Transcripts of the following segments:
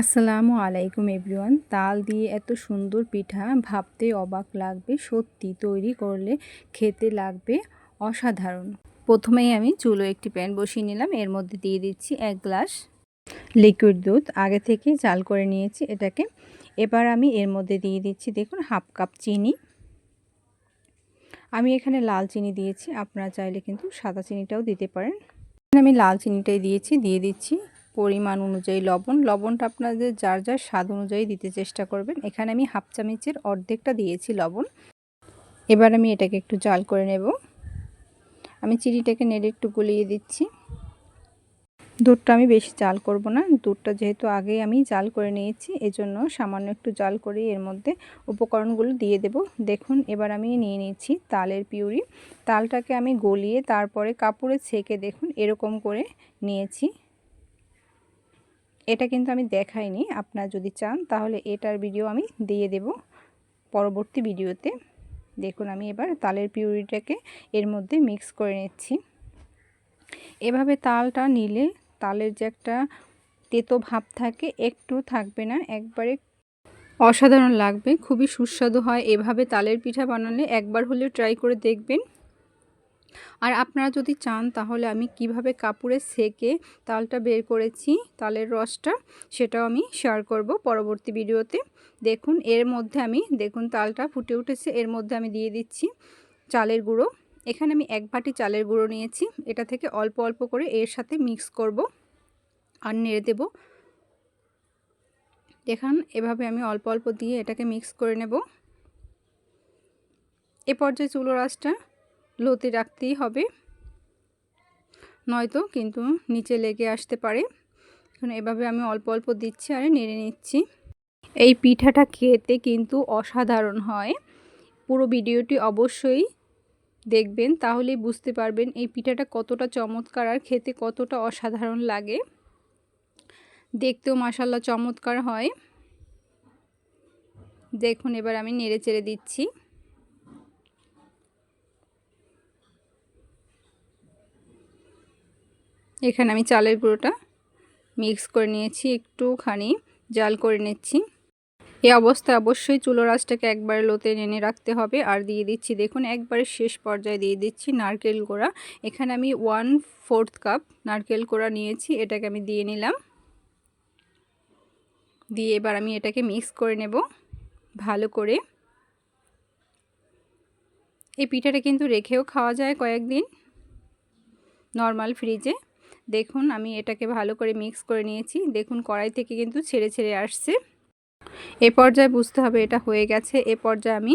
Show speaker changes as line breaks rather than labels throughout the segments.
আসসালামু আলাইকুম এভরিওয়ান। তাল দিয়ে এত সুন্দর পিঠা, ভাবতে অবাক লাগবে, সত্যি তৈরি করলে খেতে লাগবে অসাধারণ। প্রথমেই আমি চুলো একটি প্যান বসিয়ে নিলাম, এর মধ্যে দিয়ে দিচ্ছি এক গ্লাস লিকুইড দুধ। আগে থেকে চাল করে নিয়েছি এটাকে। এবার আমি এর মধ্যে দিয়ে দিচ্ছি দেখুন, হাফ কাপ চিনি। আমি এখানে লাল চিনি দিয়েছি, আপনারা চাইলে কিন্তু সাদা চিনিটাও দিতে পারেন। আমি লাল চিনিটাই দিয়েছি, দিয়ে দিচ্ছি পরিমাণ অনুযায়ী লবণ। লবণটা আপনাদের যার যার স্বাদ অনুযায়ী দিতে চেষ্টা করবেন। এখানে আমি হাফ চামচের অর্ধেকটা দিয়েছি লবণ। এবার আমি এটাকে একটু জাল করে নেব। আমি চিনিটাকে নেড়ে একটু গুলিয়ে দিচ্ছি। দুধটা আমি বেশি জাল করব না। দুধটা যেহেতু আগে আমি জাল করে নিয়েছি, এজন্য সামান্য একটু জাল করে এর মধ্যে উপকরণগুলো দিয়ে দেব। দেখুন, এবার আমি নিয়ে নিয়েছি তালের পিউরি। তালটাকে আমি গলিয়ে তারপরে কাপড়ে ছেঁকে দেখুন, এরকম করে নিয়েছি। এটা কিন্তু আমি দেখাইনি, আপনারা যদি চান তাহলে এটার ভিডিও আমি দিয়ে দেব পরবর্তী ভিডিওতে দেখুন, আমি এবার তালের পিউরিটাকে এর মধ্যে মিক্স করে নিচ্ছি। এভাবে তালটা নিলে তালের যে একটা তেতো ভাব থাকে, একটু থাকবে না, একবারে অসাধারণ লাগবে, খুবই সুস্বাদু হয়। এভাবে তালের পিঠা বানালে একবার হলেও ট্রাই করে দেখবেন। আর আপনারা যদি চান তাহলে আমি কীভাবে কাপড়ে সেকে তালটা বের করেছি, তালের রসটা, সেটাও আমি শেয়ার করব পরবর্তী ভিডিওতে। দেখুন, এর মধ্যে আমি, দেখুন তালটা ফুটে উঠেছে, এর মধ্যে আমি দিয়ে দিচ্ছি চালের গুঁড়ো। এখানে আমি এক বাটি চালের গুঁড়ো নিয়েছি, এটা থেকে অল্প অল্প করে এর সাথে মিক্স করব আর নেড়ে দেব। দেখান, এভাবে আমি অল্প অল্প দিয়ে এটাকে মিক্স করে নেব। এ পর্যায়ে চুলো রাসটা লোতে রাখতেই হবে। নয়তো কিন্তু নিচে লেগে আসতে পারে। এখন এভাবে আমি অল্প অল্প দিচ্ছি আর নেড়ে নিচ্ছি। এই পিঠাটা খেতে কিন্তু অসাধারণ হয়। পুরো ভিডিওটি অবশ্যই দেখবেন, তাহলেই বুঝতে পারবেন এই পিঠাটা কতটা চমৎকার আর খেতে কতটা অসাধারণ লাগে। দেখতেও মাসাল্লা চমৎকার হয়। দেখুন, এবার আমি নেড়ে চেড়ে দিচ্ছি। এখানে আমি চালের গুঁড়োটা মিক্স করে নিয়েছি, একটুখানি জাল করে নিচ্ছি। এই অবস্থায় অবশ্যই চুলো রাসটাকে একবারে লোতে নেনে রাখতে হবে। আর দিয়ে দিচ্ছি, দেখুন, একবারে শেষ পর্যায়ে দিয়ে দিচ্ছি নারকেল গোড়া। এখানে আমি ওয়ান ফোর্থ কাপ নারকেল কোড়া নিয়েছি, এটাকে আমি দিয়ে নিলাম। দিয়ে এবার আমি এটাকে মিক্স করে নেব ভালো করে। এই পিঠাটা কিন্তু রেখেও খাওয়া যায় কয়েকদিন, নর্মাল ফ্রিজে। দেখুন, আমি এটাকে ভালো করে মিক্স করে নিয়েছি। দেখুন, কড়াই থেকে কিন্তু ছেড়ে ছেড়ে আসছে। এ পর্যায়ে বুঝতে হবে এটা হয়ে গেছে। এ পর্যায়ে আমি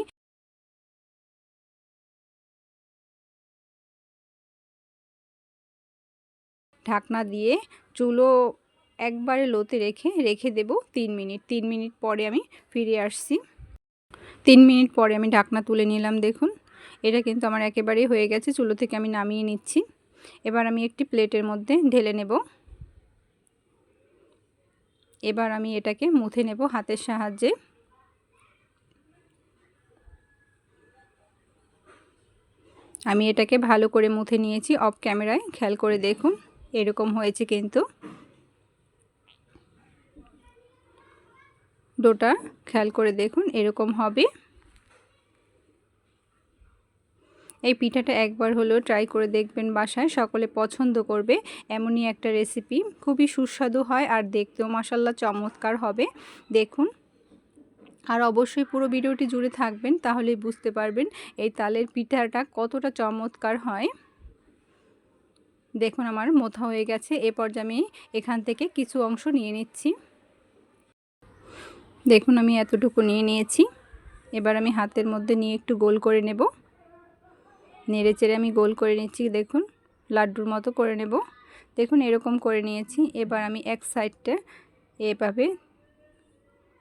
ঢাকনা দিয়ে চুলো একবারে লোতে রেখে রেখে দেব তিন মিনিট। তিন মিনিট পরে আমি ফিরে আসছি। তিন মিনিট পরে আমি ঢাকনা তুলে নিলাম, দেখুন। এটা কিন্তু আমার একেবারেই হয়ে গেছে। চুলো থেকে আমি নামিয়ে নিচ্ছি। এবার আমি একটি প্লেটের মধ্যে ঢেলে নেব। এবার আমি এটাকে মুথে নেব হাতের সাহায্যে। আমি এটাকে ভালো করে মুথে নিয়েছি অফ ক্যামেরায়, খেয়াল করে দেখুন, এরকম হয়েছে কিন্তু। ডোটা খেয়াল করে দেখুন, এরকম হবে। এই পিঠাটা একবার হলেও ট্রাই করে দেখবেন বাসায়, সকলে পছন্দ করবে, এমনই একটা রেসিপি খুবই সুস্বাদু হয় আর দেখতেও মশাল্লা চমৎকার হবে। দেখুন। আর অবশ্যই পুরো ভিডিওটি জুড়ে থাকবেন, তাহলেই বুঝতে পারবেন এই তালের পিঠাটা কতটা চমৎকার হয়। দেখুন আমার মোথা হয়ে গেছে, এ পর্যায়ে আমি এখান থেকে কিছু অংশ নিয়ে নিচ্ছি। দেখুন আমি এতটুকু নিয়ে নিয়েছি। এবার আমি হাতের মধ্যে নিয়ে একটু গোল করে নেব। নেড়ে চেড়ে আমি গোল করে নিচ্ছি, দেখুন, লাড্ডুর মতো করে নেব। দেখুন, এরকম করে নিয়েছি। এবার আমি এক সাইডটা এভাবে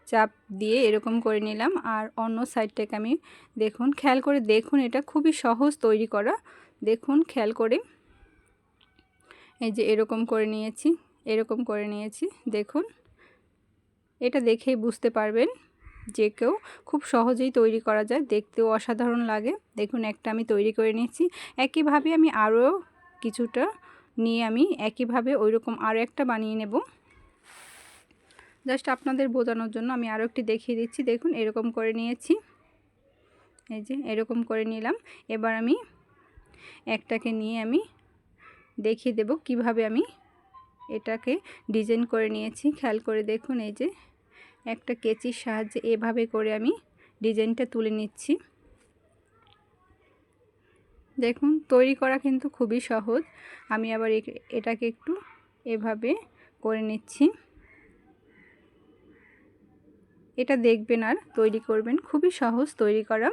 চাপ দিয়ে এরকম করে নিলাম। আর অন্য সাইডটাকে আমি, দেখুন, খেয়াল করে দেখুন, এটা খুবই সহজ তৈরি করা। দেখুন, খেয়াল করে এই যে এরকম করে নিয়েছি, এরকম করে নিয়েছি। দেখুন, এটা দেখেই বুঝতে পারবেন। যে কেউ খুব সহজেই তৈরি করা যায়। দেখতেও অসাধারণ লাগে। দেখুন, একটা আমি তৈরি করে নিয়েছি। একইভাবে আমি আরও কিছুটা নিয়ে আমি একইভাবে ওই রকম আরও একটা বানিয়ে নেব। জাস্ট আপনাদের বোঝানোর জন্য আমি আরও একটি দেখিয়ে দিচ্ছি। দেখুন, এরকম করে নিয়েছি। এই যে, এরকম করে নিলাম। এবার আমি একটাকে নিয়ে আমি দেখিয়ে দেব কীভাবে আমি এটাকে ডিজাইন করে নিয়েছি। খেয়াল করে দেখুন, এই যে একটা কেচির সাহায্যে এভাবে করে আমি ডিজাইনটা তুলে নিচ্ছি। দেখুন, তৈরি করা কিন্তু খুবই সহজ। আমি আবার এটাকে একটু এভাবে করে নিচ্ছি। এটা দেখবেন আর তৈরি করবেন। খুবই সহজ তৈরি করা।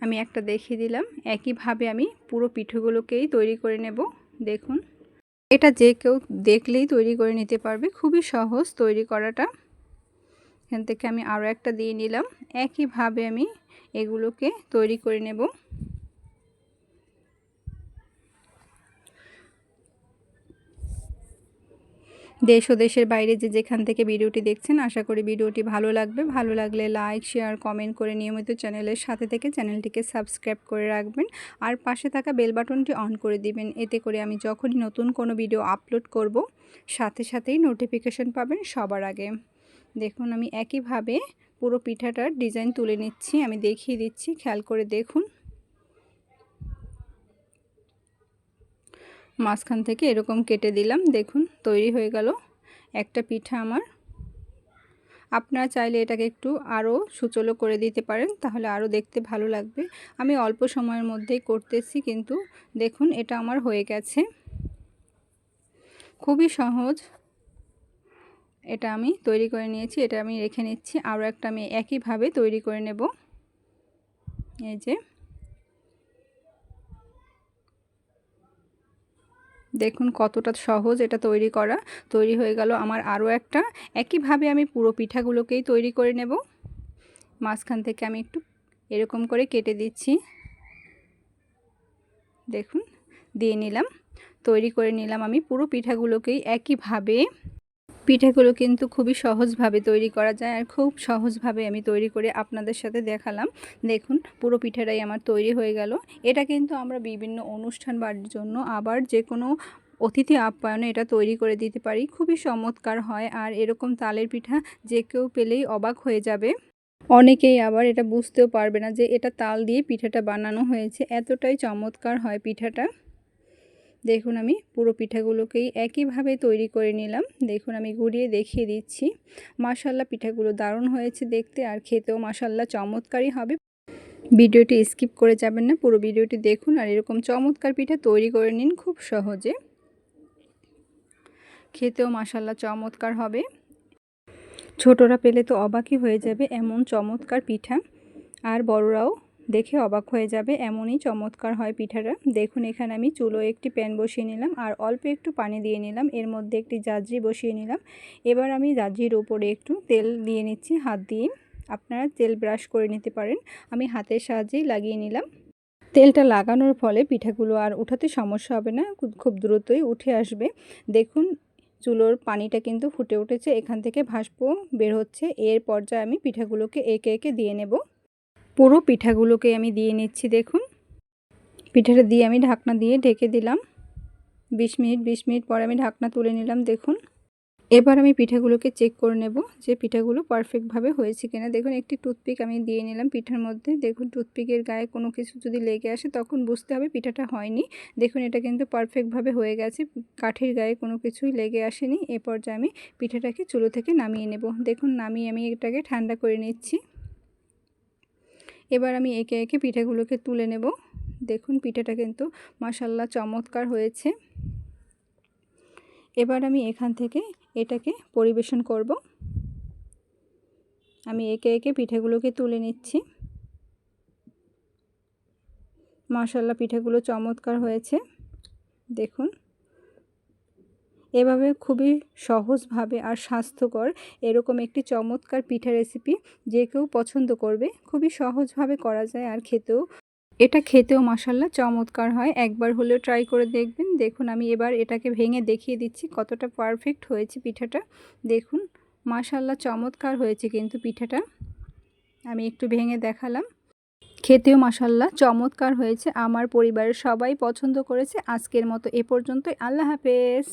আমি একটা দেখিয়ে দিলাম। একইভাবে আমি পুরো পিঠেগুলোকেই তৈরি করে নেব। দেখুন। এটা যে কেউ দেখলেই তৈরি করে নিতে পারবে। খুবই সহজ তৈরি করাটা। এখান থেকে আমি আরও একটা দিয়ে নিলাম। একইভাবে আমি এগুলোকে তৈরি করে নেব। দেশ ও দেশের বাইরে যে যেখান থেকে ভিডিওটি দেখছেন, আশা করি ভিডিওটি ভালো লাগবে। ভালো লাগলে লাইক, শেয়ার, কমেন্ট করে নিয়মিত চ্যানেলের সাথে থেকে চ্যানেলটিকে সাবস্ক্রাইব করে রাখবেন। আর পাশে থাকা বেল বাটনটি অন করে দিবেন। এতে করে আমি যখনই নতুন কোনো ভিডিও আপলোড করব, সাথে সাথেই নোটিফিকেশন পাবেন সবার আগে। দেখুন, আমি একইভাবে পুরো পিঠাটার ডিজাইন তুলে নিচ্ছি। আমি দেখিয়ে দিচ্ছি। খেয়াল করে দেখুন। মাঝখান থেকে এরকম কেটে দিলাম। দেখুন, তৈরি হয়ে গেল একটা পিঠা আমার। আপনারা চাইলে এটাকে একটু আরও সুচলো করে দিতে পারেন, তাহলে আরও দেখতে ভালো লাগবে। আমি অল্প সময়ের মধ্যেই করতেছি, কিন্তু দেখুন, এটা আমার হয়ে গেছে। খুবই সহজ। এটা আমি তৈরি করে নিয়েছি, এটা আমি রেখে নিচ্ছি। আরও একটা আমি একইভাবে তৈরি করে নেব। এই যে। দেখুন কতটা সহজ এটা তৈরি করা। তৈরি হয়ে গেল আমার আরও একটা। একইভাবে আমি পুরো পিঠাগুলোকেই তৈরি করে নেব। মাঝখান থেকে আমি একটু এরকম করে কেটে দিচ্ছি। দেখুন, দিয়ে নিলাম। তৈরি করে নিলাম আমি পুরো পিঠাগুলোকেই। একইভাবে পিঠাগুলো কিন্তু খুবই সহজভাবে তৈরি করা যায় আর খুব সহজভাবে আমি তৈরি করে আপনাদের সাথে দেখালাম। দেখুন, পুরো পিঠাটাই আমার তৈরি হয়ে গেল। এটা কিন্তু আমরা বিভিন্ন অনুষ্ঠান বাড়ির জন্য আবার যে কোনো অতিথি আপ্যায়নে এটা তৈরি করে দিতে পারি। খুবই চমৎকার হয় আর এরকম তালের পিঠা যে কেউ পেলেই অবাক হয়ে যাবে। অনেকেই আবার এটা বুঝতেও পারবে না যে এটা তাল দিয়ে পিঠাটা বানানো হয়েছে। এতটাই চমৎকার হয় পিঠাটা। দেখুন আমি পুরো পিঠাগুলোকেই একইভাবে তৈরি করে নিলাম। দেখুন আমি ঘুরিয়ে দেখিয়ে দিচ্ছি। মাসাল্লা পিঠাগুলো দারুণ হয়েছে দেখতে আর খেতেও মাসাল্লা চমৎকারই হবে। ভিডিওটি স্কিপ করে যাবেন না, পুরো ভিডিওটি দেখুন আর এরকম চমৎকার পিঠা তৈরি করে নিন খুব সহজে। খেতেও মাসাল্লা চমৎকার হবে। ছোটরা পেলে তো অবাকই হয়ে যাবে এমন চমৎকার পিঠা। আর বড়রাও দেখে অবাক হয়ে যাবে, এমনই চমৎকার হয় পিঠাটা। দেখুন, এখানে আমি চুলো একটি প্যান বসিয়ে নিলাম আর অল্প একটু পানি দিয়ে নিলাম। এর মধ্যে একটি জাজরি বসিয়ে নিলাম। এবার আমি জাজরির উপরে একটু তেল দিয়ে নিচ্ছি হাত দিয়ে। আপনারা তেল ব্রাশ করে নিতে পারেন। আমি হাতের সাহায্যেই লাগিয়ে নিলাম। তেলটা লাগানোর ফলে পিঠাগুলো আর উঠাতে সমস্যা হবে না, খুব দ্রুতই উঠে আসবে। দেখুন, চুলোর পানিটা কিন্তু ফুটে উঠেছে। এখান থেকে ভাসপ বের হচ্ছে। এর পর্যায়ে আমি পিঠাগুলোকে একে একে দিয়ে নেব। পুরো পিঠাগুলোকে আমি দিয়ে নিচ্ছি, দেখুন। পিঠাটা দিয়ে আমি ঢাকনা দিয়ে ঢেকে দিলাম। বিশ মিনিট বিশ মিনিট পরে আমি ঢাকনা তুলে নিলাম, দেখুন। এবার আমি পিঠাগুলোকে চেক করে নেব যে পিঠাগুলো পারফেক্টভাবে হয়েছে কিনা। দেখুন, একটি টুথপিক আমি দিয়ে নিলাম পিঠার মধ্যে। দেখুন টুথপিকের গায়ে কোনো কিছু যদি লেগে আসে, তখন বুঝতে হবে পিঠাটা হয়নি। দেখুন, এটা কিন্তু পারফেক্টভাবে হয়ে গেছে। কাঠের গায়ে কোনো কিছুই লেগে আসেনি। এ পর্যায়ে আমি পিঠাটাকে চুলো থেকে নামিয়ে নেব। দেখুন, নামিয়ে আমি এটাকে ঠান্ডা করে নিচ্ছি। এবার আমি একে একে পিঠেগুলোকে তুলে নেব। দেখুন, পিঠেটা কিন্তু মাসাল্লাহ চমৎকার হয়েছে। এবার আমি এখান থেকে এটাকে পরিবেশন করব। আমি একে একে পিঠেগুলোকে তুলে নিচ্ছি। মাসাল্লাহ পিঠাগুলো চমৎকার হয়েছে। দেখুন এভাবে খুবই সহজভাবে আর স্বাস্থ্যকর এরকম একটি চমৎকার পিঠা রেসিপি যে কেউ পছন্দ করবে, খুবই সহজভাবে করা যায় আর খেতেও। এটা খেতেও মশাল্লা চমৎকার হয়। একবার হলেও ট্রাই করে দেখবেন। দেখুন, আমি এবার এটাকে ভেঙে দেখিয়ে দিচ্ছি কতটা পারফেক্ট হয়েছে পিঠাটা। দেখুন মাশাল্লা চমৎকার হয়েছে কিন্তু পিঠাটা। আমি একটু ভেঙে দেখালাম। খেতেও মাসাল্লাহ চমৎকার হয়েছে। আমার পরিবারের সবাই পছন্দ করেছে। আজকের মতো এ পর্যন্তই। আল্লাহ হাফেজ।